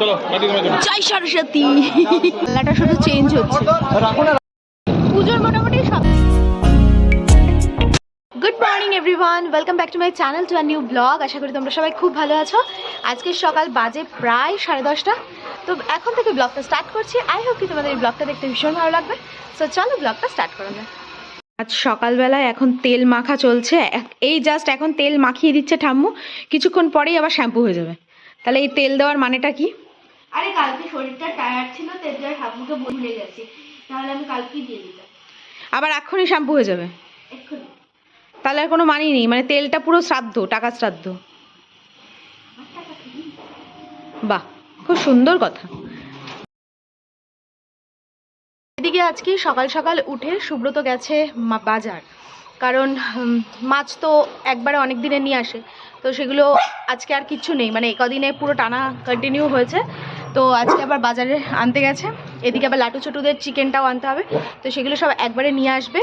চলো জয় সরস্বতী খেলাটা শুধু চেঞ্জ হচ্ছে। পুজোর মোটামুটি সব good morning everyone welcome back to my channel to a new blog আশা করি তোমরা সবাই খুব ভালো আছো। আজকে সকাল বাজে প্রায় সাড়ে দশটা। তো এখন থেকে ব্লগটা স্টার্ট করছি। আই হোপ কি তোমাদের এই ব্লগটা দেখতে ভীষণ ভালো লাগবে। সো চলো ব্লগটা স্টার্ট করা যাক। আজ সকালবেলায় এখন তেল মাখা চলছে। এই জাস্ট এখন তেল মাখিয়ে দিচ্ছে ঠাম্মু। কিছুক্ষণ পরেই আবার শ্যাম্পু হয়ে যাবে। তাহলে এই তেল দেওয়ার মানেটা কি? আরে কালকে শরীরটা টায়ার্ড ছিল তেজগার ঠাকুরকে ভুলে গেছি। তাহলে আমি কালকেই দিয়ে দিতাম। আবার এক্ষুনি শ্যাম্পু হয়ে যাবে। এক্ষুনি। তাহলে আর কোনো মানেই নেই মানে তেলটা পুরো শ্রাদ্ধ টাকা শ্রাদ্ধ। বাহ খুব সুন্দর কথা। এদিকে আজকে সকাল সকাল উঠে সুব্রত গেছে মা- বাজার। কারণ মাছ তো একবারে অনেক দিনে নিয়ে আসে। তো সেগুলো আজকে আর কিচ্ছু নেই। মানে কদিনে পুরো টানা কন্টিনিউ হয়েছে। তো আজকে আবার বাজারে আনতে গেছে। এদিকে আবার লাটু ছোটুদের চিকেনটাও আনতে হবে। তো সেগুলো সব একবারে নিয়ে আসবে।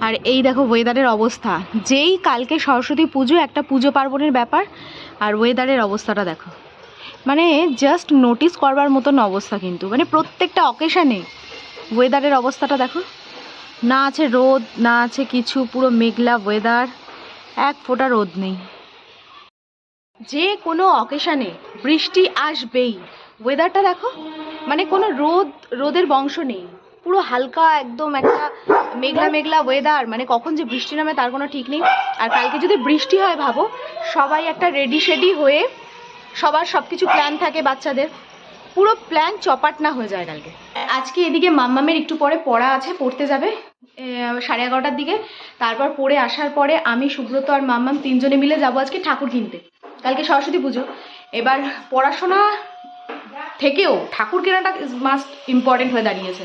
আর এই দেখো ওয়েদারের অবস্থা। যেই কালকে সরস্বতী পুজো, একটা পুজো পার্বণের ব্যাপার। আর ওয়েদারের অবস্থাটা দেখো। মানে জাস্ট নোটিস করবার মতন অবস্থা কিন্তু। মানে প্রত্যেকটা অকেশানে ওয়েদারের অবস্থাটা দেখো। না আছে রোদ, না আছে কিছু, পুরো মেঘলা ওয়েদার এক ফোঁটা রোদ নেই। যে কোনো অকেশানে বৃষ্টি আসবেই। ওয়েদারটা দেখো মানে কোনো রোদ, রোদের বংশ নেই। পুরো হালকা একদম একটা মেঘলা মেঘলা ওয়েদার মানে কখন যে বৃষ্টি নামে তার কোনো ঠিক নেই। আর কালকে যদি বৃষ্টি হয় ভাবো, সবাই একটা রেডি শেডি হয়ে সবার সব কিছু প্ল্যান থাকে বাচ্চাদের। পুরো প্ল্যান চপাট না হয়ে যায় কালকে। আজকে এদিকে মাম্মামের একটু পরে পড়া আছে, পড়তে যাবে। সাড়ে এগারোটার দিকে। তারপর পড়ে আসার পরে আমি, সুব্রত আর মাম্মাম তিনজনে মিলে যাব আজকে ঠাকুর কিনতে। কালকে সরস্বতী পুজো। এবার পড়াশোনা থেকেও ঠাকুর কেনাটা মাস্ট ইম্পর্টেন্ট হয়ে দাঁড়িয়েছে।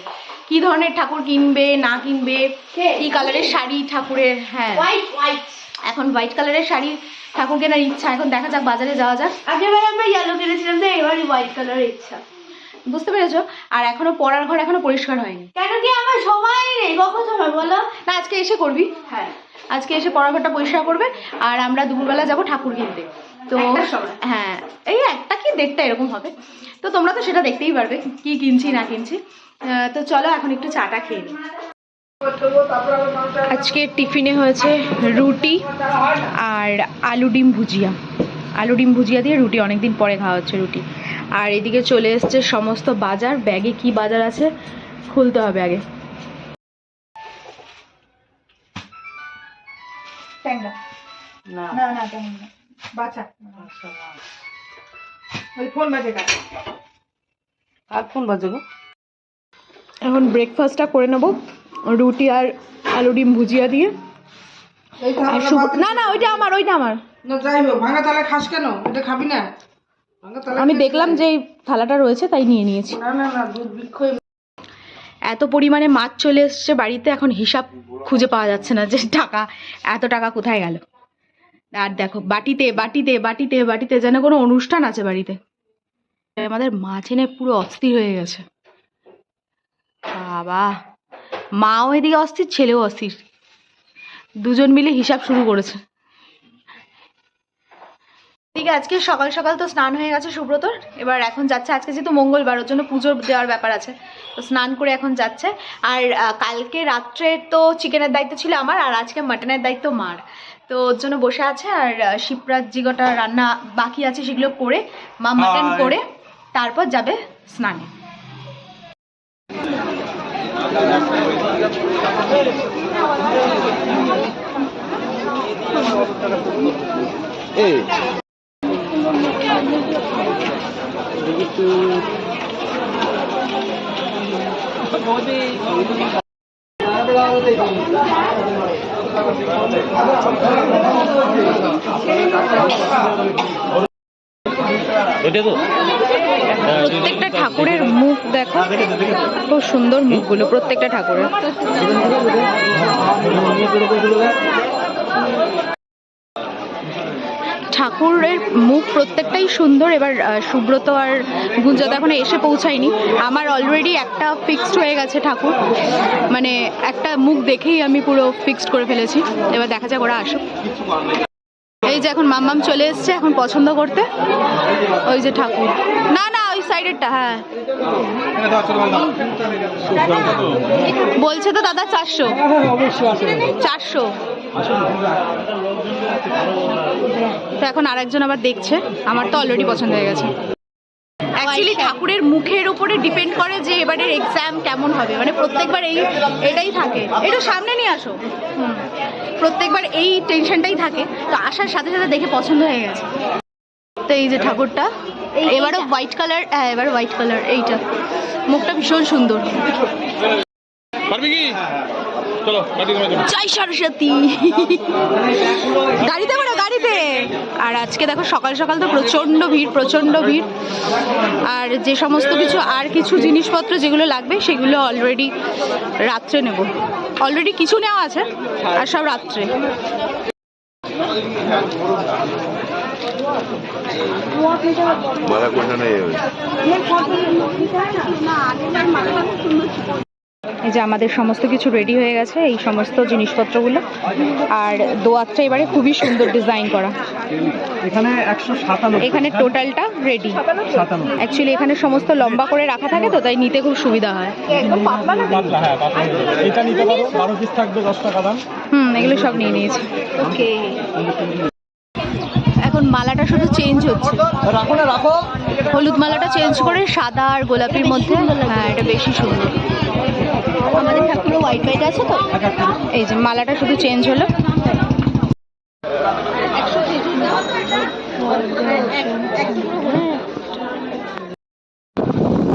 কি ধরনের ঠাকুর কিনবে না কিনবে কি? কালারের শাড়ি ঠাকুরের হ্যাঁ। এখন হোয়াইট কালারের শাড়ি ঠাকুর কেনার ইচ্ছা এখন দেখা যাক বাজারে যাওয়া যাক। আগেরবার আমরা ইয়েলো কিনেছিলাম তো এবারই হোয়াইট কালারের ইচ্ছা। বুঝতে পেরেছ? আর এখনও পড়ার ঘর এখনও পরিষ্কার হয়নি। কেন কি আমার সময় নেই? কখন সময় বলো? না আজকে এসে করবি। হ্যাঁ। আজকে এসে পড়ার ঘরটা পরিষ্কার করবে আর আমরা দুপুরবেলা যাব ঠাকুর কিনতে। তো হ্যাঁ এই একটা কি দেড়টা এরকম হবে। তো তোমরা তো সেটা দেখতেই পারবে কি কিনছি না কিনছি। তো চলো এখন একটু চাটা খেয়ে নিই। আজকে টিফিনে হয়েছে রুটি আর আলু ডিম ভুজিয়া। আলু ডিম ভুজিয়া দিয়ে রুটি অনেকদিন পরে খাওয়া হচ্ছে রুটি। আর এদিকে চলে এসছে সমস্ত বাজার ব্যাগে কি বাজার আছে খুলতে হবে আগে। না। না না না। বাচ্চা ওই ফোন বাজে কাজ আর ফোন বাজে গো? এখন ব্রেকফাস্টটা করে নেব রুটি আর আলু ডিম ভুজিয়া দিয়ে। না না ওইটা আমার ওইটা আমার। না যাই হোক ভাঙা তালা খাস কেন? এটা খাবি না। আমি দেখলাম যে এই থালাটা রয়েছে তাই নিয়ে নিয়েছি। না না না দুধ বৃক্ষ এত পরিমাণে মাছ চলে এসছে বাড়িতে এখন হিসাব খুঁজে পাওয়া যাচ্ছে না যে টাকা এত টাকা কোথায় গেল? আর দেখো, বাটিতে বাটিতে বাটিতে বাটিতে যেন কোনো অনুষ্ঠান আছে বাড়িতে। আমাদের মাছ এনে পুরো অস্থির হয়ে গেছে। বাবা, মাও এদিকে অস্থির, ছেলেও অস্থির। দুজন মিলে হিসাব শুরু করেছে। ঠিক আজকে সকাল সকাল তো স্নান হয়ে গেছে সুব্রতর। এবার এখন যাচ্ছে, আজকে যেহেতু মঙ্গলবার, ওর জন্য পুজো দেওয়ার ব্যাপার আছে। তো স্নান করে এখন যাচ্ছে। আর কালকে রাত্রে তো চিকেনের দায়িত্ব ছিল আমার, আর আজকে মাটনের দায়িত্ব মার। তো ওর জন্য বসে আছে আর আহ, শিবরাত জিগোটা রান্না বাকি আছে সেগুলো করে মা মাটন করে তারপর যাবে স্নানে। এই। প্রত্যেকটা ঠাকুরের মুখ দেখো খুব সুন্দর মুখগুলো প্রত্যেকটা ঠাকুরের। ঠাকুরের মুখ প্রত্যেকটাই সুন্দর। এবার সুব্রত আর গুঞ্জত এখন এসে পৌঁছায়নি। আমার অলরেডি একটা ফিক্সড হয়ে গেছে ঠাকুর। মানে একটা মুখ দেখেই আমি পুরো ফিক্সড করে ফেলেছি। এবার দেখা যাক ওরা আসুক। এই যে এখন মাম্মাম চলে এসছে এখন পছন্দ করতে। ওই যে ঠাকুর। না না ওই সাইডেরটা হ্যাঁ। বলছে তো দাদা চারশো। চারশো। তো এখন আরেকজন আবার দেখছে। আমার তো অলরেডি পছন্দ হয়ে গেছে। অ্যাকচুয়ালি ঠাকুরের মুখের উপরে ডিপেন্ড করে যে এবারের এক্সাম কেমন হবে। মানে প্রত্যেকবার এই এটাই থাকে। একটু সামনে নিয়ে আসো। হুম। প্রত্যেকবার এই টেনশনটাই থাকে তো আসার সাথে সাথে দেখে পছন্দ হয়ে গেছে। তো এই যে ঠাকুরটা এবারও হোয়াইট কালার হ্যাঁ এবার হোয়াইট কালার এইটা। মুখটা ভীষণ সুন্দর। পারবি কি? চলো জয় সরস্বতী। গাড়িতে বলো গাড়িতে। আর আজকে দেখো সকাল সকাল তো প্রচণ্ড ভিড় প্রচণ্ড ভিড়। আর যে সমস্ত কিছু আর কিছু জিনিসপত্র যেগুলো লাগবে সেগুলো অলরেডি রাত্রে নেব। অলরেডি কিছু নেওয়া আছে আর সব রাত্রে। মাথা কোনটা নেই? এই যে আমাদের সমস্ত কিছু রেডি হয়ে গেছে এই সমস্ত জিনিসপত্রগুলো। আর দোয়াতটা এবারে খুবই সুন্দর ডিজাইন করা। এখানে একশো সাতান্ন এখানে টোটালটা রেডি অ্যাকচুয়ালি এখানে সমস্ত লম্বা করে রাখা থাকে তো তাই নিতে খুব সুবিধা হয়। পাতলা হ্যাঁ পাতলা। এটা নিতে পারো বারো পিস থাকবে দশ টাকা দাম। হুম এগুলো সব নিয়ে নিয়েছি। ওকে এখন মালাটা শুধু চেঞ্জ হচ্ছে। রাখো না রাখো। হলুদ মালাটা চেঞ্জ করে সাদা আর গোলাপির মধ্যে হ্যাঁ এটা বেশি সুন্দর। হোয়াইট হোয়াইট আছে তো? এই যে মালাটা শুধু চেঞ্জ হলো।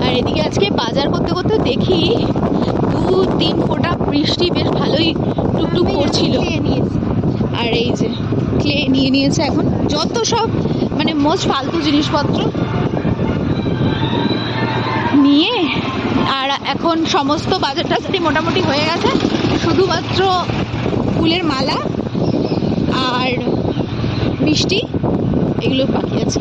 আর এদিকে আজকে বাজার করতে করতে দেখি দু তিন ফোঁটা বৃষ্টি বেশ ভালোই টুকটুক করছিল। আর এই যে ক্লে নিয়ে নিয়েছে এখন। যত সব মানে মোস্ট ফালতু জিনিসপত্র। নিয়ে আর এখন সমস্ত বাজার টাজারই মোটামুটি হয়ে গেছে। শুধুমাত্র ফুলের মালা আর মিষ্টি এগুলো বাকি আছে।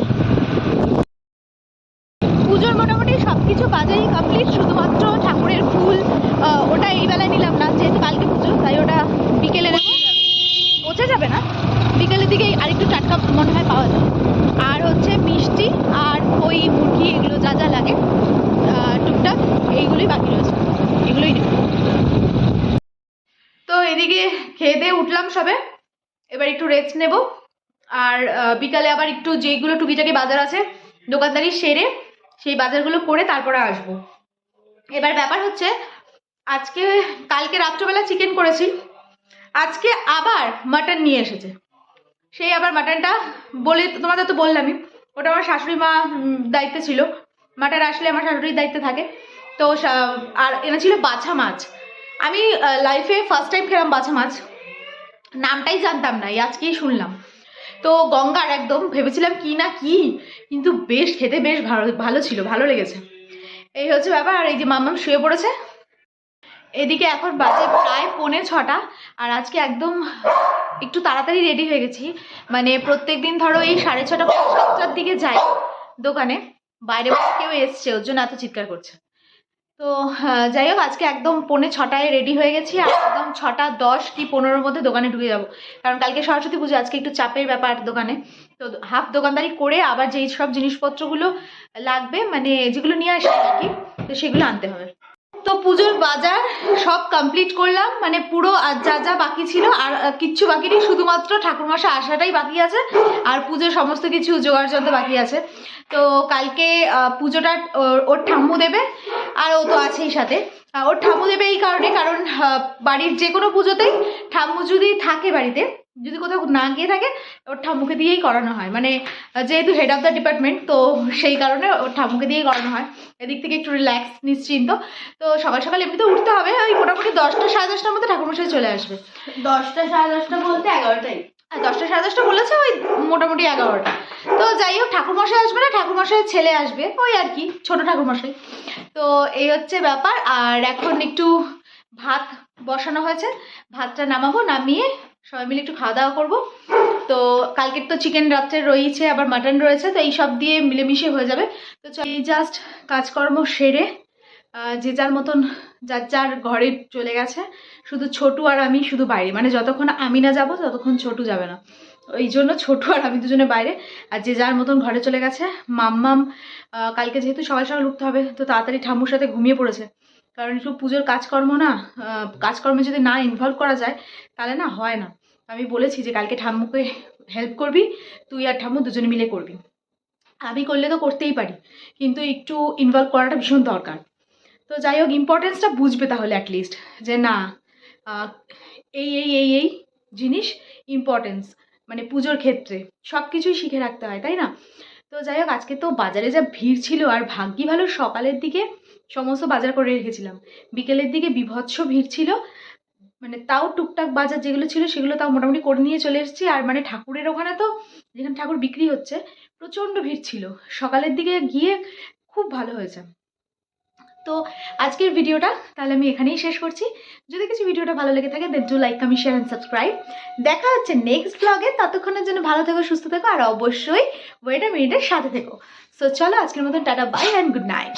পুজোর মোটামুটি সব কিছু বাজারই কমপ্লিট শুধুমাত্র ঠাকুরের ফুল ওটা এই বেলায় নিলাম না যেহেতু কালকে পুজো তাই ওটা বিকেলে পচে যাবে না, বিকেলের দিকে আরেকটু টাটকা মনে হয় পাওয়া যাবে আর হচ্ছে মিষ্টি আর ওই মুরগি, এগুলো যা যা লাগে টুকটাক এইগুলোই বাকি রয়েছে। এগুলোই নেব। তো এদিকে খেয়ে দিয়ে উঠলাম সবে। এবার একটু রেস্ট নেব। আর বিকালে আবার একটু যেগুলো টুকিটাকি বাজার আছে, দোকানদারি সেরে সেই বাজারগুলো করে তারপরে আসব। এবার ব্যাপার হচ্ছে, আজকে, কালকে রাত্রবেলা চিকেন করেছি। আজকে আবার মাটন নিয়ে এসেছে। সেই আবার মাটনটা বলে তোমাদের তো বললামই, ওটা আমার শাশুড়ি মা দায়িত্বে ছিল। মাটন আসলে আমার শাশুড়ির দায়িত্বে থাকে। তো আর আর এনেছিল বাছা মাছ। আমি লাইফে ফার্স্ট টাইম খেলাম বাছা মাছ। নামটাই জানতাম না আজকেই শুনলাম। তো গঙ্গার একদম ভেবেছিলাম কি না কি, কিন্তু বেশ খেতে বেশ ভালো ভালো ছিল, ভালো লেগেছে। এই হচ্ছে ব্যাপার, আর এই যে মাম্মাম শুয়ে পড়েছে এদিকে এখন বাজে প্রায় পৌনে ছটা, আর আজকে একদম একটু তাড়াতাড়ি রেডি হয়ে গেছি। মানে প্রত্যেক দিন ধরো এই সাড়ে ছটা সাতটার দিকে যাই দোকানে, বাইরে কেউ এসছে, ওর জন্য এত চিৎকার করছে। তো যাই হোক, আজকে একদম পৌনে ছটায় রেডি হয়ে গেছি, আর একদম ছটা দশ কি পনেরোর মধ্যে দোকানে ঢুকে যাব। কারণ কালকে সরস্বতী পুজো, আজকে একটু চাপের ব্যাপার দোকানে। তো হাফ দোকানদারি করে আবার যেই সব জিনিসপত্রগুলো লাগবে মানে যেগুলো নিয়ে আসে আর কি, তো সেগুলো আনতে হবে। তো পুজোর বাজার সব কমপ্লিট করলাম মানে পুরো আর যা যা বাকি ছিল, আর কিচ্ছু বাকি নেই, শুধুমাত্র ঠাকুরমশা আসাটাই বাকি আছে, আর পুজোর সমস্ত কিছু জোগাড় যন্ত্র বাকি আছে। তো কালকে পুজোটা, ওর ঠাম্মু দেবে, আর ও তো আছেই সাথে। ওর ঠাম্মু দেবে এই কারণে, কারণ বাড়ির যে কোনো পুজোতেই ঠাম্মু যদি থাকে বাড়িতে যদি কোথাও না গিয়ে থাকে ওর ঠাম্মুকে দিয়েই করানো হয়। মানে যেহেতু হেড অফ দ্য ডিপার্টমেন্ট তো সেই কারণে ওর ঠাম্মুকে দিয়েই করানো হয়। এদিক থেকে একটু রিল্যাক্স নিশ্চিন্ত। তো সকাল সকাল এমনিতে উঠতে হবে ওই মোটামুটি দশটা সাড়ে দশটার মধ্যে ঠাকুরমশাই চলে আসবে। দশটা সাড়ে দশটা বলতে এগারোটাই। আর দশটা সাড়ে দশটা বলেছে ওই মোটামুটি এগারোটা। তো যাই হোক ঠাকুরমশাই আসবে না ঠাকুরমশাইয়ের ছেলে আসবে ওই আর কি ছোট ঠাকুরমশাই। তো এই হচ্ছে ব্যাপার আর এখন একটু ভাত বসানো হয়েছে ভাতটা নামাবো নামিয়ে সবাই মিলে একটু খাওয়া দাওয়া করব। তো কালকের তো চিকেন রাত্রে রয়েছে, আবার মাটন রয়েছে, তো এই সব দিয়ে মিলেমিশে হয়ে যাবে। তো এই জাস্ট কাজকর্ম সেরে যে যার মতন যার যার ঘরে চলে গেছে, শুধু ছোটু আর আমি, শুধু বাইরে। মানে যতক্ষণ আমি না যাব, ততক্ষণ ছোটু যাবে না। ওই জন্য ছোট আর আমি দুজনে বাইরে। আর যে যার মতন ঘরে চলে গেছে, মাম্মাম কালকে যেহেতু সকাল সকাল উঠতে হবে, তো তাড়াতাড়ি ঠাম্মুর সাথে ঘুমিয়ে পড়েছে। কারণ একটু পুজোর কাজকর্ম না কাজকর্মে যদি না ইনভলভ করা যায়, তাহলে না হয় না। আমি বলেছি যে কালকে ঠাম্মুকে হেল্প করবি, তুই আর ঠাম্মু দুজনে মিলে করবি। আমি করলে তো করতেই পারি, কিন্তু একটু ইনভলভ করাটা ভীষণ দরকার। তো যাই হোক ইম্পর্টেন্সটা বুঝবে তাহলে অ্যাটলিস্ট যে না এই এই এই এই জিনিস ইম্পর্টেন্স মানে পুজোর ক্ষেত্রে সব কিছুই শিখে রাখতে হয়, তাই না? তো যাই হোক, আজকে তো বাজারে যা ভিড় ছিল আর ভাগ্যি ভালো সকালের দিকে সমস্ত বাজার করে রেখেছিলাম। বিকেলের দিকে বিভৎস ভিড় ছিল। মানে তাও টুকটাক বাজার যেগুলো ছিল সেগুলো তাও মোটামুটি করে নিয়ে চলে এসেছি। আর মানে ঠাকুরের ওখানে তো যেখানে ঠাকুর বিক্রি হচ্ছে, প্রচণ্ড ভিড় ছিল। সকালের দিকে গিয়ে খুব ভালো হয়েছে। তো আজকের ভিডিওটা তাহলে আমি এখানেই শেষ করছি। যদি কিছু ভিডিওটা ভালো লেগে থাকে then do like comment share and subscribe দেখা হচ্ছে নেক্সট ব্লগে ততক্ষণের জন্য ভালো থেকো, সুস্থ থেকো, আর অবশ্যই ওয়েটা মিনিটের সাথে থেকো। সো চলো আজকের মতন, tata bye and good night